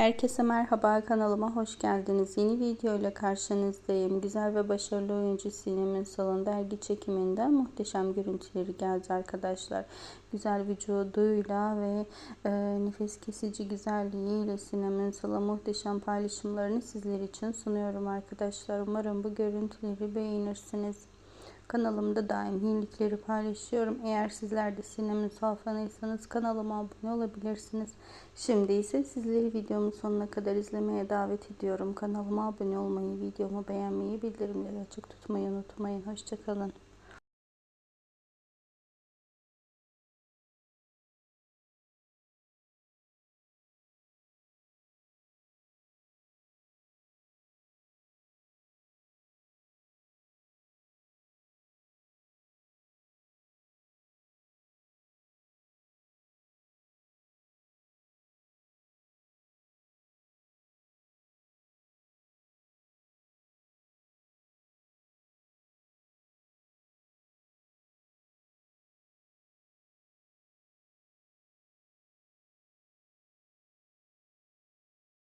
Herkese merhaba kanalıma hoş geldiniz. Yeni video ile karşınızdayım. Güzel ve başarılı oyuncu Sinem Ünsal'ın dergi çekiminden muhteşem görüntüleri geldi arkadaşlar. Güzel vücuduyla ve e, nefes kesici güzelliğiyle Sinem Ünsal'a muhteşem paylaşımlarını sizler için sunuyorum arkadaşlar. Umarım bu görüntüleri beğenirsiniz. Kanalımda daim yenilikleri paylaşıyorum. Eğer sizler de Sinem Ünsal fanıysanız kanalıma abone olabilirsiniz. Şimdi ise sizleri videomun sonuna kadar izlemeye davet ediyorum. Kanalıma abone olmayı, videomu beğenmeyi, bildirimleri açık tutmayı unutmayın. Hoşçakalın.